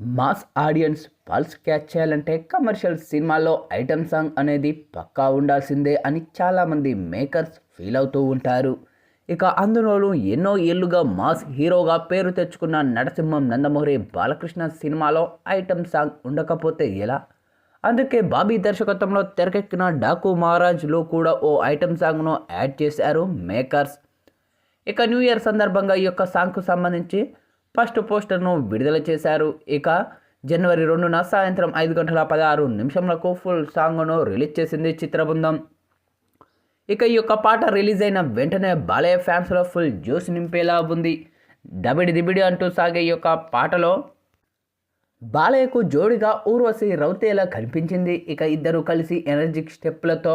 Mass audience pulse catch చేయాలంటే commercial సినిమాలో item song అనేది పక్కా ఉండాల్సిందే అని చాలామంది మేకర్స్ ఫీల్ అవుతూ ఉంటారు. ఇక అందులోనూ ఎన్నో ఏళ్ళుగా మాస్ హీరోగా పేరు తెచ్చుకున్న నరసింహం నందమూరి బాలకృష్ణ సినిమాలో ఐటమ్ సాంగ్ ఉండకపోతే ఎలా? అందుకే బాబీ దర్శకత్వంలో తెరకెక్కిన డాకు మహారాజ్లో కూడా ఓ ఐటమ్ సాంగ్ను యాడ్ చేశారు మేకర్స్. ఇక న్యూ ఇయర్ సందర్భంగా ఈ యొక్క సాంగ్కు సంబంధించి ఫస్ట్ పోస్టర్ను విడుదల చేశారు. ఇక జనవరి రెండున సాయంత్రం ఐదు గంటల పదహారు నిమిషంలకు ఫుల్ సాంగ్ను రిలీజ్ చేసింది చిత్రబృందం. ఇక ఈ యొక్క పాట రిలీజ్ అయిన వెంటనే బాలయ్య ఫ్యాన్స్లో ఫుల్ జ్యూస్ నింపేలా ఉంది. దబిడి దిబిడి అంటూ సాగే ఈ యొక్క పాటలో బాలయ్యకు జోడిగా ఊర్వశి రౌతేలా కనిపించింది. ఇక ఇద్దరు కలిసి ఎనర్జిక్ స్టెప్పులతో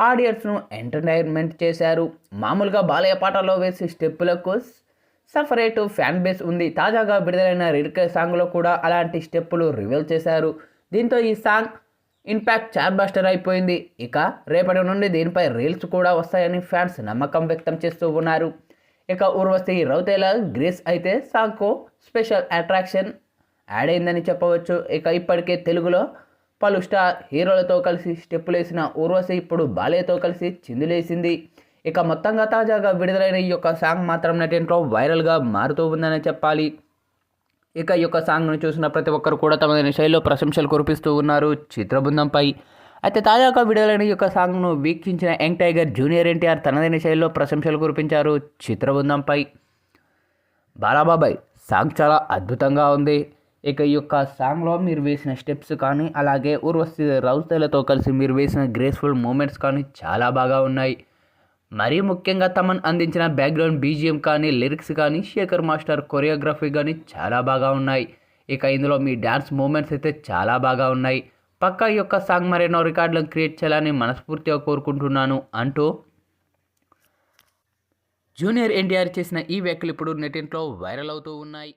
ఆడియన్స్ను ఎంటర్టైన్మెంట్ చేశారు. మామూలుగా బాలయ్య పాటలో వేసే స్టెప్పులకు సపరేట్ ఫ్యాన్ బేస్ ఉంది. తాజాగా విడుదలైన రిడికే సాంగ్లో కూడా అలాంటి స్టెప్పులు రివీల్ చేశారు. దీంతో ఈ సాంగ్ ఇన్పాక్ట్ చార్ బాస్టర్ అయిపోయింది. ఇక రేపటి నుండి దీనిపై రీల్స్ కూడా వస్తాయని ఫ్యాన్స్ నమ్మకం వ్యక్తం చేస్తూ ఉన్నారు. ఇక ఊర్వశి రౌతేలా గ్రేస్ అయితే సాంగ్కు స్పెషల్ అట్రాక్షన్ యాడ్ అయిందని చెప్పవచ్చు. ఇక ఇప్పటికే తెలుగులో పలు స్టార్ హీరోలతో కలిసి స్టెప్పులు వేసిన ఊర్వశి ఇప్పుడు బాలయ్యతో కలిసి చిందులేసింది. ఇక మొత్తంగా తాజాగా విడుదలైన ఈ యొక్క సాంగ్ మాత్రం నెటింట్లో వైరల్గా మారుతూ ఉందని చెప్పాలి. ఇక ఈ యొక్క సాంగ్ను చూసిన ప్రతి ఒక్కరు కూడా తమదైన శైలిలో ప్రశంసలు కురిపిస్తూ ఉన్నారు చిత్రబృందంపై. అయితే తాజాగా విడుదలైన ఈ యొక్క సాంగ్ను వీక్షించిన యంగ్ టైగర్ జూనియర్ ఎన్టీఆర్ తనదైన శైలిలో ప్రశంసలు కురిపించారు చిత్రబృందంపై. బాలాబాబాయ్ సాంగ్ చాలా అద్భుతంగా ఉంది. ఇక ఈ యొక్క సాంగ్లో మీరు వేసిన స్టెప్స్ కానీ అలాగే ఊర్వశి రౌతలతో కలిసి మీరు వేసిన గ్రేస్ఫుల్ మూమెంట్స్ కానీ చాలా బాగా ఉన్నాయి. మరీ ముఖ్యంగా తమన్ అందించిన బ్యాక్గ్రౌండ్ బీజిఎం కానీ లిరిక్స్ కానీ శేఖర్ మాస్టర్ కొరియోగ్రఫీ కానీ చాలా బాగా ఉన్నాయి. ఇక ఇందులో మీ డ్యాన్స్ మూమెంట్స్ అయితే చాలా బాగా ఉన్నాయి. పక్క ఈ యొక్క సాంగ్ మరెన్నో రికార్డులను క్రియేట్ చేయాలని మనస్ఫూర్తిగా కోరుకుంటున్నాను. అంటూ జూనియర్ ఎన్టీఆర్ చేసిన ఈ వ్యాఖ్యలు ఇప్పుడు నెటింట్లో వైరల్ అవుతూ ఉన్నాయి.